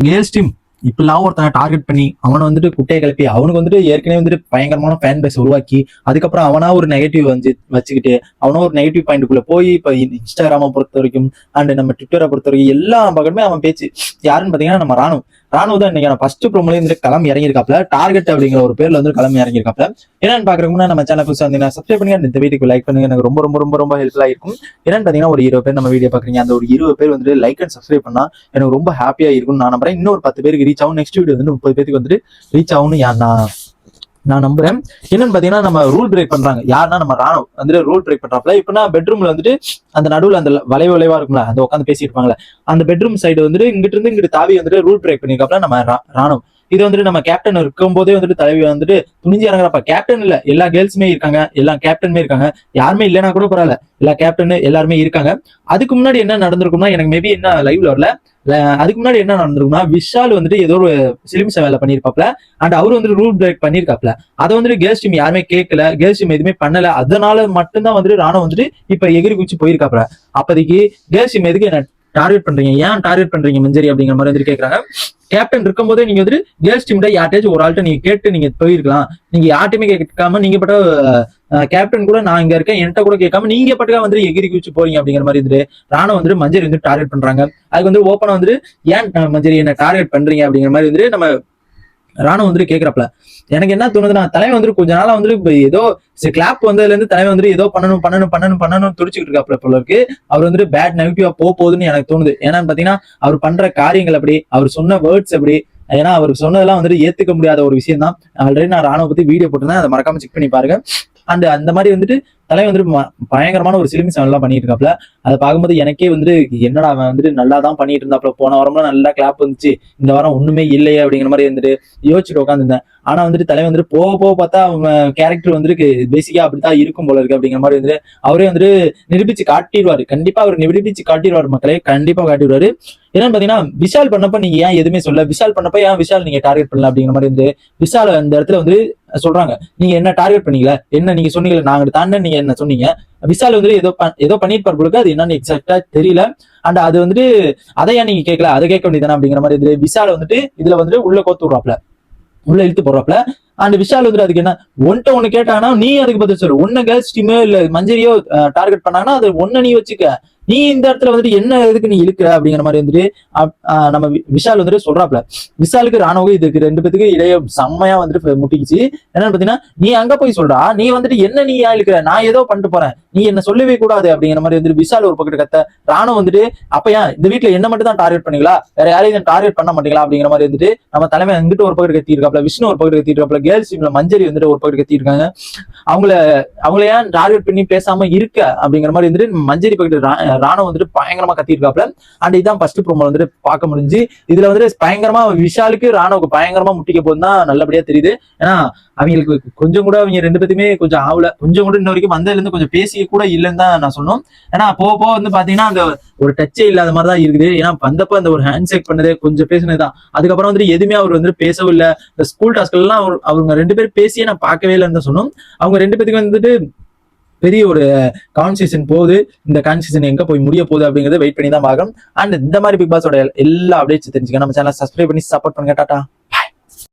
Girls team இப்பெல்லாம் ஒருத்தனை target பண்ணி அவனை வந்துட்டு குட்டையை கிளப்பி அவனுக்கு வந்துட்டு ஏற்கனவே வந்துட்டு பயங்கரமான ஃபேன் பேஸ் உருவாக்கி அதுக்கப்புறம் அவனா ஒரு நெகட்டிவ் வந்து வச்சுக்கிட்டு அவனா ஒரு நெகட்டிவ் பாயிண்ட்டுக்குள்ள போய் இப்போ இன்ஸ்டாகிராமை பொறுத்த வரைக்கும் அண்ட் நம்ம ட்விட்டரை பொறுத்த வரைக்கும் எல்லா பக்கமே அவன் பேச்சு. யாருன்னு பாத்தீங்கன்னா நம்ம ராணுவ ராணுவ தான் இன்னைக்கு ஃபர்ஸ்ட் ப்ரோமோல இருந்து களம் இறங்கியிருக்காப்ல டார்கெட் அப்படிங்கிற ஒரு பேர்ல வந்து களம் இறங்கியிருக்காப்ல என்னன்னு பாக்குறதுக்கு நம்ம சேனல் புதுசாக வந்தீங்கன்னா சப்ஸ்கிரைப் பண்ணுங்க. இந்த வீடியோக்கு லைக் பண்ணுங்க. எனக்கு ரொம்ப ரொம்ப ரொம்ப ரொம்ப ஹெல்ப்ஃபுல்லா இருக்கும். என்னன்னு பாத்தீங்கன்னா ஒரு இருபது பேர் நம்ம வீடியோ பாக்குறீங்க அந்த ஒரு இருபது பேர் வந்துட்டு லைக் அண்ட் சப்ஸ்கிரைப் பண்ணா எனக்கு ரொம்ப ஹாப்பியா இருக்கும்னு நான் நம்புறேன். இன்னொரு பத்து பேருக்கு ரீச் ஆகும். நெக்ஸ்ட் வீடியோ வந்து முப்பது பேருக்கு வந்துட்டு ரீச் ஆகும்னு யா- நான் நான் நம்புறேன். என்னன்னு பாத்தீங்கன்னா நம்ம ரூல் பிரேக் பண்றாங்க. யாருன்னா நம்ம ராணுவ வந்துட்டு ரூல் பிரேக் பண்றாப்ல இப்பனா பெட்ரூம்ல வந்துட்டு அந்த நடுவுல அந்த வளைவு வளைவா இருக்கும்ல அந்த உட்காந்து பேசிட்டு இருப்பாங்களே அந்த பெட்ரூம் சைடு வந்துட்டு இங்கிட்டு இருந்து இங்கிட்டு தாவி வந்துட்டு ரூல் பிரேக் பண்ணிருக்காப்ல நம்ம ரா- ராணுவம். இது வந்துட்டு நம்ம கேப்டன் இருக்கும் போதே வந்துட்டு தலைவி வந்துட்டு துணிஞ்சு இறங்குறப்ப கேப்டன் இல்ல எல்லா கேர்ள்ஸுமே இருக்காங்க எல்லா கேப்டனுமே இருக்காங்க. யாருமே இல்லைன்னா கூட பரவாயில்ல. எல்லா கேப்டன் எல்லாருமே இருக்காங்க. அதுக்கு முன்னாடி என்ன நடந்திருக்கும்னா எனக்கு மேபி என்ன லைவ்ல வரல. அதுக்கு முன்னாடி என்ன நடந்திருக்கும்னா விஷால் வந்துட்டு ஏதோ ஒரு சிலிம்ஸ் வேலை பண்ணியிருப்பாப்ல. அண்ட் அவர் வந்துட்டு ரூல் பிரேக் பண்ணியிருக்காப்ல. அதை வந்துட்டு கேர்ள்ஸ் டீம் யாருமே கேட்கல கேர்ள்ஸ் டீம் எதுவுமே பண்ணல. அதனால மட்டும்தான் வந்துட்டு ராணுவம் வந்துட்டு இப்ப எகிரி குச்சி போயிருக்காப்ல. அப்போதைக்கு கேர்ள்ஸ் டீம் எதுக்கு என்ன டார்கெட் பண்றீங்க? ஏன் டார்கெட் பண்றீங்க மஞ்சரி அப்படிங்கிற மாதிரி வந்துட்டு கேட்கறாங்க கேப்டன் இருக்கும்போதே நீங்க வந்துட்டு கேர்ள்ஸ் டீம்ல யார்ட்டாச்சும் ஒரு ஆள்கிட்ட நீங்க கேட்டு நீங்க போயிருக்கலாம். நீங்க யார்ட்டையுமே கேட்காம நீங்க பட்ட கேப்டன் கூட நான் இங்க இருக்கேன் என்கிட்ட கூட கேட்காம நீங்க பட்டுக்கா வந்து எகிரி குச்சி போறீங்க அப்படிங்கிற மாதிரி இருந்து ராணம் வந்துட்டு மஞ்சரி வந்து டார்கெட் பண்றாங்க. அதுக்கு வந்து ஓப்பனா வந்துட்டு ஏன் மஞ்சரி என்ன டார்கெட் பண்றீங்க அப்படிங்கிற மாதிரி வந்துட்டு நம்ம ராணுவம் வந்துட்டு கேக்குறப்பல எனக்கு என்ன தோணுதுன்னா தலைவன் வந்துட்டு கொஞ்ச நாளா வந்துட்டு ஏதோ கிளாப் வந்ததுல இருந்து தலைவன் வந்துட்டு ஏதோ பண்ணணும் பண்ணணும் பண்ணணும் பண்ணணும் துடிச்சுக்கிட்டு இருக்காப்ல போல இருக்கு. அவர் வந்துட்டு பேட் நெகட்டிவா போக போகுதுன்னு எனக்கு தோணுது. ஏன்னா பாத்தீங்கன்னா அவர் பண்ற காரியங்கள் அப்படி அவர் சொன்ன வேர்ட்ஸ் அப்படி ஏன்னா அவர் சொன்னதெல்லாம் வந்துட்டு ஏத்துக்க முடியாத ஒரு விஷயம் தான் ஆல்ரெடி நான் ராணுவ பத்தி வீடியோ போட்டிருந்தேன். அதை மறக்காம செக் பண்ணி பாருங்க. அந்த அந்த மாதிரி வந்துட்டு தலைவன் வந்துட்டு பயங்கரமான ஒரு சிலிமி எல்லாம் பண்ணிட்டு இருக்காப்ல அதை பார்க்கும்போது எனக்கே வந்துட்டு என்னடா அவன் வந்துட்டு நல்லா தான் பண்ணிட்டு இருந்தாப்ல போன வாரம்லாம் நல்லா கிளாப் வந்துச்சு. இந்த வாரம் ஒண்ணுமே இல்லையே அப்படிங்கிற மாதிரி வந்துட்டு யோசிச்சுட்டு உட்காந்துருந்தேன் ஆனா வந்துட்டு தலைவன் வந்துட்டு போக போக பார்த்தா அவன் கேரக்டர் வந்துட்டு பேசிக்கா அப்படித்தான் இருக்கும் போல இருக்கு அப்படிங்கிற மாதிரி வந்துட்டு அவரே வந்துட்டு நிரூபிச்சு காட்டிடுவாரு. கண்டிப்பா அவர் நிரூபிச்சு காட்டிடுவாரு மக்களே. கண்டிப்பா காட்டிடுவாரு. என்னன்னு பாத்தீங்கன்னா விஷால் பண்ணப்ப நீங்க ஏன் எதுவுமே சொல்ல விஷால் பண்ணப்ப ஏன் விஷால் நீங்க டார்கெட் பண்ணல அப்படிங்கிற மாதிரி வந்து விஷால் அந்த இடத்துல வந்து சொல்றாங்க. நீங்க என்ன டார்கெட் பண்ணீங்களா? என்ன நீங்க சொன்னீங்களா நாங்க தாண்ட நீங்க என்ன சொன்னீங்க? விஷால் வந்துட்டு ஏதோ ஏதோ பண்ணிருப்பார் பொழுது அது என்னன்னு எக்ஸாக்டா தெரியல. அண்ட் அது வந்துட்டு அதை ஏன் நீங்க கேட்கல? அதை கேட்க வேண்டியதானே அப்படிங்கிற மாதிரி இது. விஷால் வந்துட்டு இதுல வந்துட்டு உள்ள கோத்து விடுறாப்ல உள்ள இழுத்து போடுறாப்ல அண்ட் விஷால் வந்துட்டு அதுக்கு என்ன? ஒன்ட்ட ஒண்ணு கேட்டாங்கன்னா நீ அதுக்கு பதில் சொல்லு. ஒன்னு கேர்ள்ஸ் டீமோ இல்ல மஞ்சரியோ டார்கெட் பண்ணாங்கன்னா அது ஒன்னு நீ வச்சுக்க. நீ இந்த இடத்துல வந்துட்டு என்ன எதுக்கு நீ இழுக்கிற அப்படிங்கிற மாதிரி வந்துட்டு நம்ம வி- விஷால் வந்துட்டு சொல்றாப்ல. விஷாலுக்கு ராணுவம் இதுக்கு ரெண்டு பேத்துக்கு இடையே செம்மையா வந்துட்டு முட்டிக்கிச்சு. என்னன்னு பாத்தீங்கன்னா நீ அங்க போய் சொல்றா. நீ வந்துட்டு என்ன நீ ஏன் இழுக்கிற? நான் ஏதோ பண்ணிட்டு போறேன். நீ என்ன சொல்லவே கூடாது அப்படிங்கிற மாதிரி வந்துட்டு விஷால் ஒரு பக்கத்து கத்த ராணுவம் வந்துட்டு அப்பயா இந்த வீட்டுல என்ன மட்டும் தான் டார்கெட் பண்ணீங்களா? வேற யாரையும் டார்கெட் பண்ண மாட்டீங்களா அப்படிங்கிற மாதிரி வந்துட்டு நம்ம தலைமை வந்துட்டு ஒரு பக்கத்து கத்தி இருக்காப்ல விஷ்ணு ஒரு பக்கத்து கத்தி இருக்காப்ல கேர்ள்ஸ் டீம்ல மஞ்சரி வந்துட்டு ஒரு பக்கத்து கத்தி இருக்காங்க. அவங்கள அவங்கள ஏன் டார்கெட் பண்ணி பேசாம இருக்க அப்படிங்கிற மாதிரி வந்துட்டு மஞ்சரி பக்கத்து ராணம் வந்துட்டு பயங்கரமா கத்திருக்காப்ல அண்ட் இதான் ஃபர்ஸ்ட் ப்ரோமோ வந்துட்டு பார்க்க முடிஞ்சு இதுல வந்துட்டு பயங்கரமா விஷாலுக்கு ராணுவுக்கு பயங்கரமா முட்டிக்க போதுதான் நல்லபடியா தெரியுது. ஏன்னா அவங்களுக்கு கொஞ்சம் கூட அவங்க ரெண்டு பேத்துமே கொஞ்சம் ஆகல கொஞ்சம் கூட இன்ன வரைக்கும் வந்ததுல இருந்து கொஞ்சம் பேசிக்க கூட இல்லைன்னு தான் நான் சொன்னோம். ஏன்னா போக போக வந்து பாத்தீங்கன்னா அந்த ஒரு டச்சே இல்லாத மாதிரி தான் இருக்குது. ஏன்னா வந்தப்ப அந்த ஒரு ஹேண்ட் ஷேக் பண்ணது கொஞ்சம் பேசினதுதான் அதுக்கப்புறம் வந்துட்டு எதுவுமே அவர் வந்து பேசவும் இல்லை. இந்த ஸ்கூல் டாஸ்க்ல எல்லாம் அவர்- அவங்க ரெண்டு பேரும் பேசியே நான் பார்க்கவே இல்லைன்னு தான் சொன்னோம். அவங்க ரெண்டு பேத்துக்கு வந்துட்டு பெரிய ஒரு கான்சேஷன் போகுது. இந்த கான்சேஷன் எங்க போய் முடிய போகுது அப்படிங்கறத வெயிட் பண்ணி தான் பார்க்கணும். அண்ட் இந்த மாதிரி பிக் பாஸோட எல்லா அப்டேட்ஸ் தெரிஞ்சுக்க நம்ம சேனல் சப்ஸ்கிரைப் பண்ணி சப்போர்ட் பண்ணுங்க டாட்டா